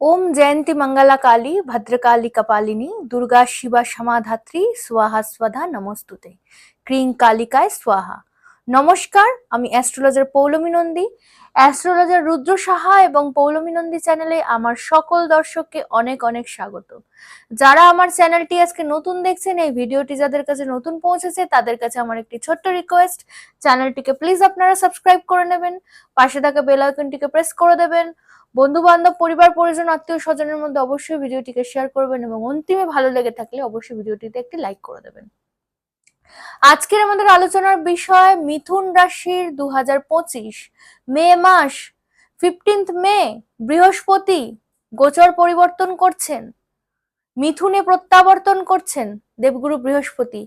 ওম জয়ন্তী মঙ্গলা কালী ভদ্রকালী কপালিনী দুর্গা শিবা সমাধাত্রী স্বাহা স্বধা নমস্তুতে ক্রিং কালিকায় স্বাহা নমস্কার আমি অ্যাস্ট্রোলজার পৌলমী নন্দী। অ্যাস্ট্রোলজার রুদ্র সাহা এবং পৌলমী নন্দী চ্যানেলে আমার সকল দর্শককে অনেক অনেক স্বাগত। যারা আমার চ্যানেলটি আজকে নতুন দেখছেন, এই ভিডিওটি যাদের কাছে নতুন পৌঁছেছে, তাদের কাছে আমার একটি ছোট্ট রিকোয়েস্ট চ্যানেলটিকে প্লিজ আপনারা সাবস্ক্রাইব করে নেবেন, পাশে থাকা বেল আইকনটিকে প্রেস করে দেবেন। বন্ধু বান্ধব পরিবার, পরিজন, আত্মীয় স্বজনের মধ্যে অবশ্যই ভিডিওটিকে শেয়ার করবেন এবং অন্তিমে ভালো লেগে থাকলে অবশ্যই ভিডিওটিতে একটি লাইক করে দেবেন। আজকের আমাদের আলোচনার বিষয়, মিথুন রাশির দু হাজার পঁচিশ, মে মাস ফিফটিন্থ মে, বৃহস্পতি গোচর পরিবর্তন করছেন, মিথুনে প্রত্যাবর্তন করছেন দেবগুরু বৃহস্পতি।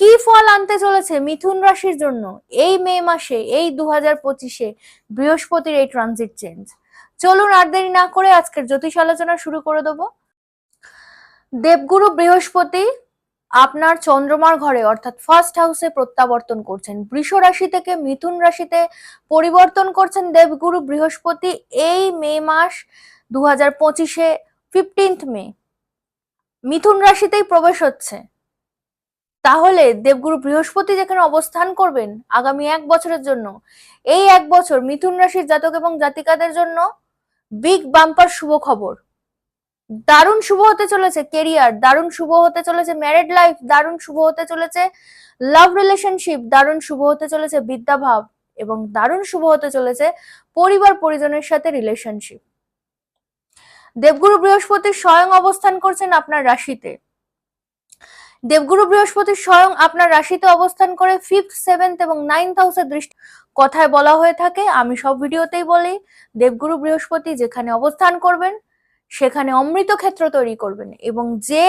কি ফল আনতে চলেছে মিথুন রাশির জন্য এই মে মাসে, এই দু হাজার পঁচিশে বৃহস্পতির এই ট্রানজিট চেঞ্জ চলুন আর দেরি না করে আজকের জ্যোতিষ আলোচনা শুরু করে দেব। দেবগুরু বৃহস্পতি আপনার চন্দ্রমার ঘরে, অর্থাৎ ফার্স্ট হাউসে প্রত্যাবর্তন করছেন। বৃষ রাশি থেকে মিথুন রাশিতে পরিবর্তন করছেন দেবগুরু বৃহস্পতি এই মে মাস দু হাজার পঁচিশে ফিফটিন্থ মে। মিথুন রাশিতেই প্রবেশ হচ্ছে। তাহলে দেবগুরু বৃহস্পতি যেখানে অবস্থান করবেন আগামী এক বছরের জন্য, এই এক বছর মিথুন রাশির জাতক এবং জাতিকাদের জন্য বিগ বাম্পার শুভ খবর। দারুণ শুভ হতে চলেছে কেরিয়ার দারুণ শুভ হতে চলেছে ম্যারেড লাইফ দারুণ শুভ হতে চলেছে লাভ রিলেশনশিপ দারুণ শুভ হতে চলেছে বিদ্যাভাব এবং দারুণ শুভ হতে চলেছে পরিবার পরিজনের সাথে রিলেশনশিপ দেবগুরু বৃহস্পতি স্বয়ং অবস্থান করছেন আপনার রাশিতে। দেবগুরু বৃহস্পতি স্বয়ং আপনার রাশিতে অবস্থান করে ফিফথ সেভেন্থ এবং নাইন্থ হাউসের দৃষ্টি কথায় বলা হয়ে থাকে। আমি সব ভিডিওতেই বলি, দেবগুরু বৃহস্পতি যেখানে অবস্থান করবেন, সেখানে অমৃত ক্ষেত্র তৈরি করবেন এবং যে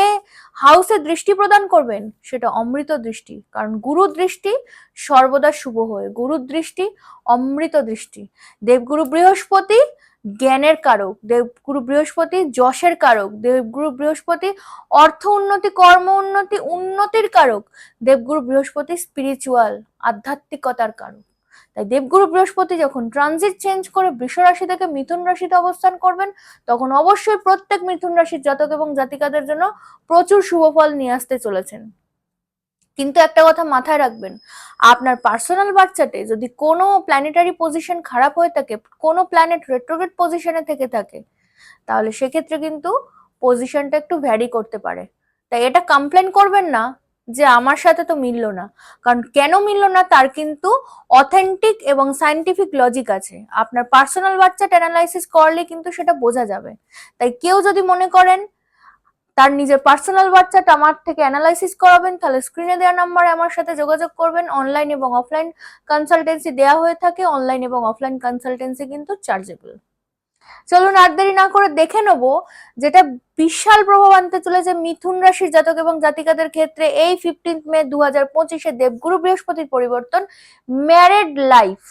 হাউসে দৃষ্টি প্রদান করবেন, সেটা অমৃত দৃষ্টি। কারণ গুরু দৃষ্টি সর্বদা শুভ হয়ে। গুরু দৃষ্টি, অমৃত দৃষ্টি। দেবগুরু বৃহস্পতি জ্ঞানের কারক, দেবগুরু বৃহস্পতি যশের কারক, দেবগুরু বৃহস্পতি অর্থ উন্নতি, কর্ম উন্নতি, উন্নতির কারক, দেবগুরু বৃহস্পতি স্পিরিচুয়াল আধ্যাত্মিকতার কারক। তাই দেবগুরু বৃহস্পতি যখন ট্রানজিট চেঞ্জ করে বৃষ রাশি থেকে মিথুন রাশিতে অবস্থান করবেন, তখন অবশ্যই প্রত্যেক মিথুন রাশির জাতক এবং জাতিকাদের জন্য প্রচুর শুভ ফল নিয়ে আসতে চলেছেন। কিন্তু একটা কথা মাথায় রাখবেন, আপনার পার্সোনাল বাচ্চাতে যদি কোনো প্ল্যানেটারি পজিশন খারাপ হয়ে থাকে, কোনো প্ল্যানেট রেট্রোগেট পজিশনে থেকে থাকে, তাহলে সেক্ষেত্রে কিন্তু পজিশনটা একটু ভ্যারি করতে পারে। তাই এটা কমপ্লেন করবেন না যে আমার সাথে তো মিলল না, কারণ কেন মিলল না তার কিন্তু অথেন্টিক এবং সাইন্টিফিক লজিক আছে। আপনার পার্সোনাল বাচ্চাটা অ্যানালাইসিস করলে কিন্তু সেটা বোঝা যাবে। তাই কেউ যদি মনে করেন তার নিজের পার্সোনাল বাচ্চাটা আমার থেকে অ্যানালাইসিস করাবেন, তাহলে স্ক্রিনে দেওয়া নাম্বারে আমার সাথে যোগাযোগ করবেন। অনলাইন এবং অফলাইন কনসালটেন্সি দেওয়া হয়ে থাকে অনলাইন এবং অফলাইন কনসালটেন্সি কিন্তু চার্জেবল চলুন আর দেরি না করে দেখে নেব যেটা বিশাল প্রভাব আনতে চলেছে মিথুন রাশির জাতক এবং জাতিকাদের ক্ষেত্রে এই ফিফটিন্থ মে দু হাজার পঁচিশে দেবগুরু বৃহস্পতির পরিবর্তন ম্যারেড লাইফ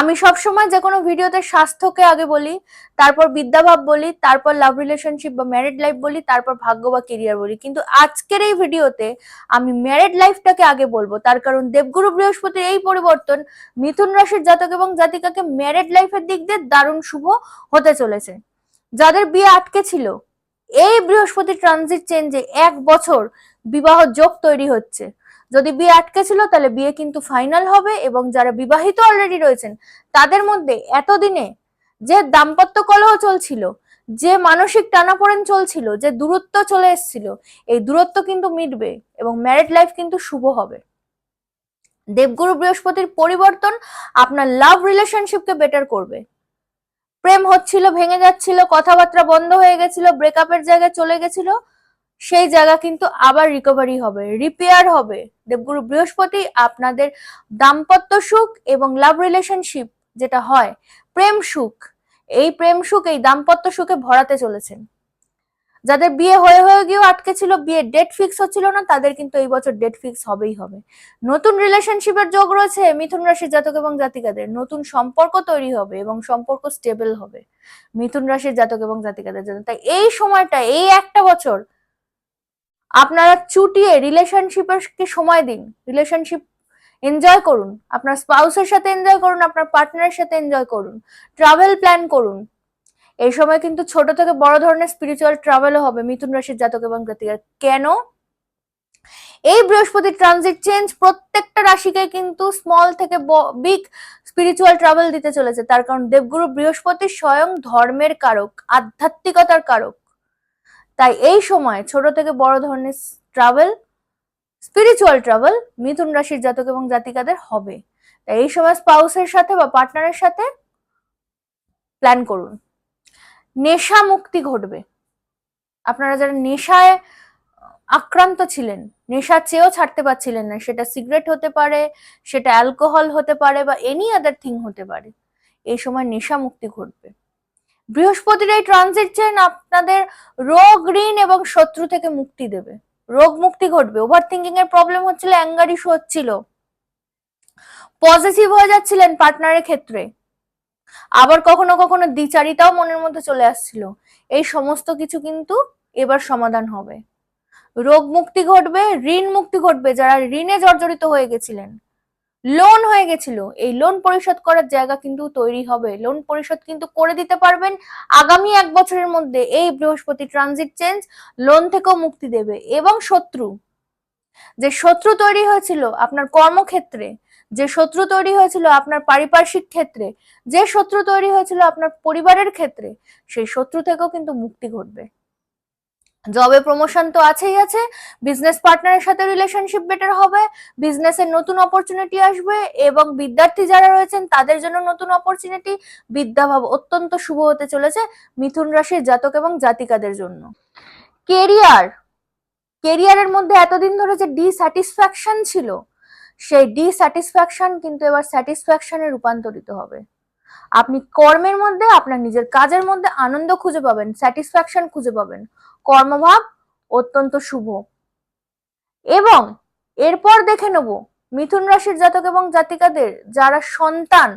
আমি সবসময় যে কোনো ভিডিওতে স্বাস্থ্যকে আগে বলি, তারপর বিদ্যাভাব বলি, তারপর লাভ রিলেশনশিপ বা ম্যারিড লাইফ বলি, তারপর ভাগ্য বা কেরিয়ার বলি। কিন্তু আজকের এই ভিডিওতে আমি ম্যারিড লাইফটাকে আগে বলব। তার কারণ দেবগুরু বৃহস্পতির এই পরিবর্তন মিথুন রাশির জাতক এবং জাতিকাকে ম্যারিড লাইফের দিক দিয়ে দারুণ শুভ হতে চলেছে। যাদের বিয়ে আটকে ছিল, এই বৃহস্পতি ট্রানজিট চেঞ্জে এক বছর বিবাহ যোগ তৈরি হচ্ছে। যদি বিয়ে আটকে ছিল, তাহলে বিয়ে কিন্তু ফাইনাল হবে এবং যারা বিবাহিত অলরেডি রয়েছেন, তাদের মধ্যে এতদিনে যে দাম্পত্য কলহ চলছিল, যে মানসিক টানাপোড়েন চলছিল, যে দূরত্ব চলে এসেছিল, এই দূরত্ব কিন্তু মিটবে এবং ম্যারিড লাইফ কিন্তু শুভ হবে। দেবগুরু বৃহস্পতির পরিবর্তন আপনার লাভ রিলেশনশিপকে বেটার করবে। প্রেম হচ্ছিল, ভেঙে যাচ্ছিল, কথাবার্তা বন্ধ হয়ে গেছিল ব্রেকআপের জায়গায় চলে গেছিল, সেই জায়গা কিন্তু আবার রিকভারি হবে রিপেয়ার হবে। দেবগুরু বৃহস্পতি আপনাদের দাম্পত্য সুখ এবং লাভ রিলেশনশিপ যেটা হয়, প্রেম সুখ। এই প্রেম সুখ, এই দাম্পত্য সুখে ভরাতে চলেছেন। যাদের বিয়ে হয়ে হয়ে গিয়েও আটকে ছিল বিয়ে ডেট ফিক্স হচ্ছিল না, তাদের কিন্তু এই বছর ডেট ফিক্স হবেই হবে। নতুন রিলেশনশিপের যোগ রয়েছে মিথুন রাশির জাতক এবং জাতিকাদের। নতুন সম্পর্ক তৈরি হবে এবং সম্পর্ক স্টেবল হবে। মিথুন রাশির জাতক এবং জাতিকাদের জন্য। তাই এই সময়টা, এই একটা বছর আপনারা চুটিয়ে রিলেশনশিপকে সময় দিন, রিলেশনশিপ এনজয় করুন, আপনার স্পাউসের সাথে এনজয় করুন, আপনার পার্টনারের সাথে এনজয় করুন, ট্রাভেল প্ল্যান করুন। এই সময় কিন্তু ছোট থেকে বড় ধরনের স্পিরিচুয়াল ট্রাভেলও হবে, মিথুন রাশির জাতক এবং জাতিকার। কেন? এই বৃহস্পতি ট্রানজিট চেঞ্জ প্রত্যেকটা রাশিকে কিন্তু স্মল থেকে বিগ স্পিরিচুয়াল ট্রাভেল দিতে চলেছে। তার কারণ দেবগুরু বৃহস্পতি স্বয়ং ধর্মের কারক, আধ্যাত্মিকতার কারক। তাই এই সময় ছোট থেকে বড় ধরনের ট্রাভেল স্পিরিচুয়াল ট্রাভেল মিথুন রাশির জাতক এবং জাতিকাদের হবে। তাই এই সময় স্পাউসের সাথে বা পার্টনারের সাথে প্ল্যান করুন। নেশা মুক্তি ঘটবে। আপনারা যারা নেশায় আক্রান্ত ছিলেন, নেশা চেয়েও ছাড়তে পারছিলেন না, সেটা সিগারেট হতে পারে, সেটা অ্যালকোহল হতে পারে বা এনি আদার থিং হতে পারে, এই সময় নেশা মুক্তি ঘটবে। বৃহস্পতির এই ট্রানজিট চেন আপনাদের রোগ ঋণ এবং শত্রু থেকে মুক্তি দেবে। রোগ মুক্তি ঘটবে। ওভার থিঙ্কিং এর প্রবলেম হচ্ছিল অ্যাঙ্গার ইস্যু হচ্ছিল। পজিটিভ হয়ে যাচ্ছিলেন পার্টনারের ক্ষেত্রে। আবার কখনো কখনো দ্বিচারিতাও মনের মধ্যে চলে আসছিল। এই সমস্ত কিছু কিন্তু এবার সমাধান হবে। রোগ মুক্তি ঘটবে, ঋণ মুক্তি ঘটবে। যারা ঋণে জর্জরিত হয়ে গেছিলেন লোন হয়ে গেছিল। এই লোন পরিশোধ করার জায়গা কিন্তু তৈরি হবে। লোন পরিশোধ কিন্তু করে দিতে পারবেন। আগামী এক বছরের মধ্যে এই বৃহস্পতি ট্রানজিট চেঞ্জ লোন থেকেও মুক্তি দেবে। এবং শত্রু, যে শত্রু তৈরি হয়েছিল আপনার কর্মক্ষেত্রে, যে শত্রু তৈরি হয়েছিল আপনার পারিপার্শ্বিক ক্ষেত্রে, যে শত্রু তৈরি হয়েছিল আপনার পরিবারের ক্ষেত্রে, সেই শত্রু থেকেও কিন্তু মুক্তি ঘটবে। জবে প্রমোশন তো আছেই আছে বিজনেস পার্টনারের সাথে রিলেশনশিপ বেটার হবে বিজনেসের নতুন অপরচুনিটি আসবে এবং বিদ্যার্থী যারা রয়েছেন তাদের জন্য নতুন অপরচুনিটি বিদ্যাভাব অত্যন্ত শুভ হতে চলেছে মিথুন রাশির জাতক এবং জাতিকাদের জন্য। কেরিয়ার কেরিয়ারের মধ্যে এতদিন ধরে যে ডিস্যাটিসফ্যাকশন ছিল, সেই ডিস্যাটিসফ্যাকশন কিন্তু এবার স্যাটিসফ্যাকশনে রূপান্তরিত হবে। আপনি কর্মের মধ্যে, আপনার নিজের কাজের মধ্যে আনন্দ খুঁজে পাবেন স্যাটিসফ্যাকশন খুঁজে পাবেন। কর্মভাব অত্যন্ত শুভ। এবং এরপর দেখে নেব, মিথুন রাশির জাতক এবং জাতিকাদের যারা সন্তান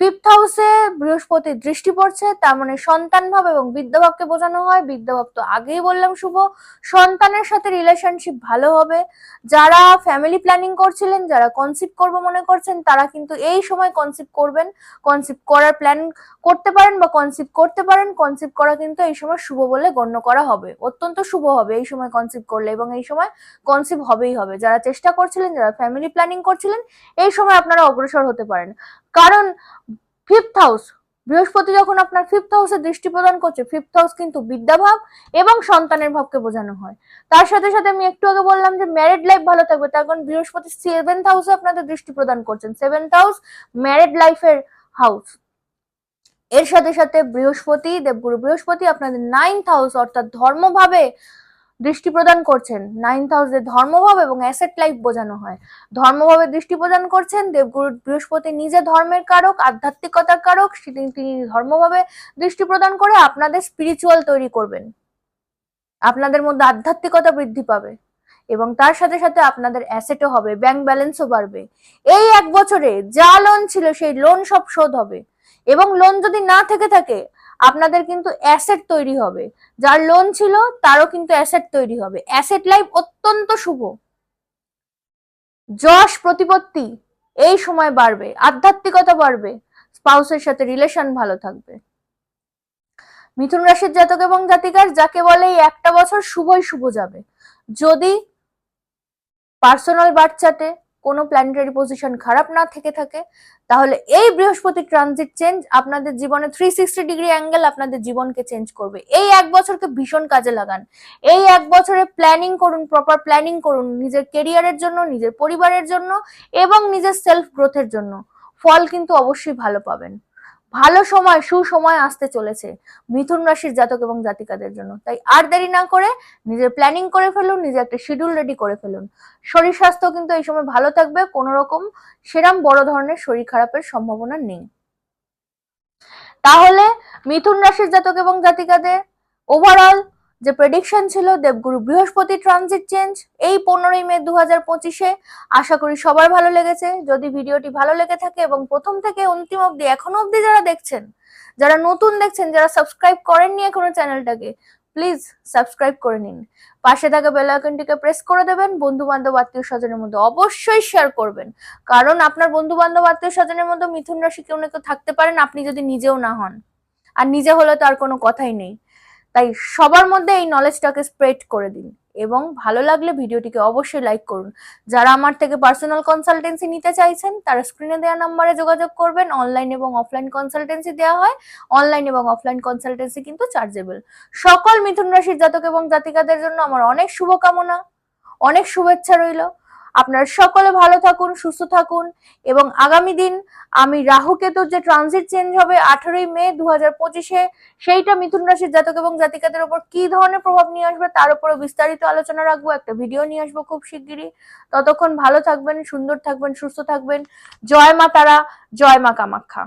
ফিফথ হাউসে বৃহস্পতির দৃষ্টি পড়ছে, তার মানে সন্তান ভাব এবং বিদ্যাভাবকে বোঝানো হয়। বিদ্যাভাব তো আগেই বললাম শুভ, সন্তানের সাথে রিলেশনশিপ ভালো হবে। যারা ফ্যামিলি প্ল্যানিং করছিলেন, যারা কনসিপ্ট করব মনে করছেন, তারা কিন্তু এই সময় কনসিপ্ট করবেন। কনসিপ্ট করার প্ল্যান করতে পারেন বা কনসিপ্ট করতে পারেন। কনসিপ্ট করা কিন্তু এই সময় শুভ বলে গণ্য করা হবে। অত্যন্ত শুভ হবে এই সময় কনসিপ্ট করলে এবং এই সময় কনসিপ্ট হবেই হবে। যারা চেষ্টা করছিলেন, যারা ফ্যামিলি প্ল্যানিং করছিলেন, এই সময় আপনারা অগ্রসর হতে পারেন। কারণ ফিফথ হাউস বৃহস্পতি যখন আপনার ফিফথ হাউসে দৃষ্টি প্রদান করছে ফিফথ হাউস কিন্তু বিদ্যাভাব এবং সন্তানের ভাবকে বোঝানো হয়। তার সাথে সাথে আমি একটু আগে বললাম যে ম্যারিড লাইফ ভালো থাকবে, তার কারণ বৃহস্পতি সেভেন্থ হাউসে আপনাদের দৃষ্টি প্রদান করছেন। সেভেন্থ হাউস ম্যারিড লাইফের হাউস এর সাথে সাথে বৃহস্পতি, দেবগুরু বৃহস্পতি আপনাদের নাইন্থ হাউস অর্থাৎ ধর্মভাবে দৃষ্টি প্রদান করছেন। নাইন্থ হাউসে ধর্মভাব এবং অ্যাসেট লাইফ বোঝানো হয়। ধর্মভাবে দৃষ্টি প্রদান করছেন দেবগুরু বৃহস্পতি নিজে ধর্মের কারক, আধ্যাত্মিকতার কারক তিনি ধর্মভাবে দৃষ্টি প্রদান করে আপনাদের স্পিরিচুয়াল তৈরি করবেন। আপনাদের মধ্যে আধ্যাত্মিকতা বৃদ্ধি পাবে এবং তার সাথে সাথে আপনাদের অ্যাসেটও হবে ব্যাংক ব্যালেন্সও বাড়বে। এই এক বছরে যা লোন ছিল সেই লোন সব শোধ হবে এবং লোন যদি না থেকে থাকে আপনাদের কিন্তু অ্যাসেট তৈরি হবে। যার লোন ছিল, তারও কিন্তু অ্যাসেট তৈরি হবে। অ্যাসেট লাইফ অত্যন্ত শুভ। যশ প্রতিপত্তি, এই সময় বাড়বে। আধ্যাত্মিকতা বাড়বে। স্পাউসের সাথে রিলেশন ভালো থাকবে। মিথুন রাশির জাতক এবং জাতিকার, যাকে বলে এই একটা বছর শুভই শুভ যাবে। যদি পার্সোনাল বাচ্চাতে কোনো প্ল্যানেটারি পজিশন খারাপ না থেকে থাকে, তাহলে এই বৃহস্পতি ট্রানজিট চেঞ্জ আপনাদের জীবনে থ্রি সিক্সটি ডিগ্রি অ্যাঙ্গেল আপনাদের জীবনকে চেঞ্জ করবে। এই এক বছরকে ভীষণ কাজে লাগান। এই এক বছরে প্ল্যানিং করুন প্রপার প্ল্যানিং করুন নিজের কেরিয়ারের জন্য, নিজের পরিবারের জন্য এবং নিজের সেলফ গ্রোথের জন্য। ফল কিন্তু অবশ্যই ভালো পাবেন। ভালো সময়, সুসময় আসতে চলেছে মিথুন রাশির জাতক এবং জাতিকাদের জন্য। তাই আর দেরি না করে নিজের প্ল্যানিং করে ফেলুন, নিজের একটা শিডিউল রেডি করে ফেলুন। শরীর স্বাস্থ্য কিন্তু এই সময় ভালো থাকবে কোনো রকম সেরাম বড় ধরনের শরীর খারাপের সম্ভাবনা নেই। তাহলে মিথুন রাশির জাতক এবং জাতিকাদের ওভারঅল যে প্রেডিকশন ছিল দেবগুরু বৃহস্পতি ট্রানজিট চেঞ্জ এই পনেরোই মে দু হাজার পঁচিশে। আশা করি সবার ভালো লেগেছে। যদি ভিডিওটি ভালো লেগে থাকে এবং প্রথম থেকে অন্তিম অবধি এখনও অবধি যারা দেখছেন, যারা নতুন দেখছেন, যারা সাবস্ক্রাইব করেননি এখনও চ্যানেলটাকে প্লিজ সাবস্ক্রাইব করে নিন। পাশে থাকা বেল আইকনটিকে প্রেস করে দেবেন বন্ধু বান্ধব আত্মীয় স্বজনের মধ্যে অবশ্যই শেয়ার করবেন। কারণ আপনার বন্ধু বান্ধব আত্মীয় স্বজনের মধ্যে মিথুন রাশি কেউ না কেউ থাকতে পারেন, আপনি যদি নিজেও না হন। আর নিজে হলে তো আর কোনো কথাই নেই। তাই সবার মধ্যে এই নলেজটাকে স্প্রেড করে দিন এবং ভালো লাগলে ভিডিওটিকে অবশ্যই লাইক করুন। যারা আমার থেকে পার্সোনাল কনসালটেন্সি নিতে চাইছেন, তারা স্ক্রিনে দেওয়া নাম্বারে যোগাযোগ করবেন। অনলাইন এবং অফলাইন কনসালটেন্সি দেওয়া হয়। অনলাইন এবং অফলাইন কনসালটেন্সি কিন্তু চার্জেবল সকল মিথুন রাশির জাতক এবং জাতিকাদের জন্য আমার অনেক শুভকামনা, অনেক শুভেচ্ছা রইল। আপনারা সকলে ভালো থাকুন, সুস্থ থাকুন এবং আগামী দিন আমি রাহু কেতুর যে ট্রানজিট চেঞ্জ হবে আঠারোই মে দু হাজার পঁচিশে, সেইটা মিথুন রাশির জাতক এবং জাতিকাদের উপর কি ধরনের প্রভাব নিয়ে আসবে তার উপরে বিস্তারিত আলোচনা রাখব, একটা ভিডিও নিয়ে আসব খুব শিগগিরই। ততক্ষণ ভালো থাকবেন, সুন্দর থাকবেন, সুস্থ থাকবেন। জয় মা তারা, জয় মা কামাখ্যা।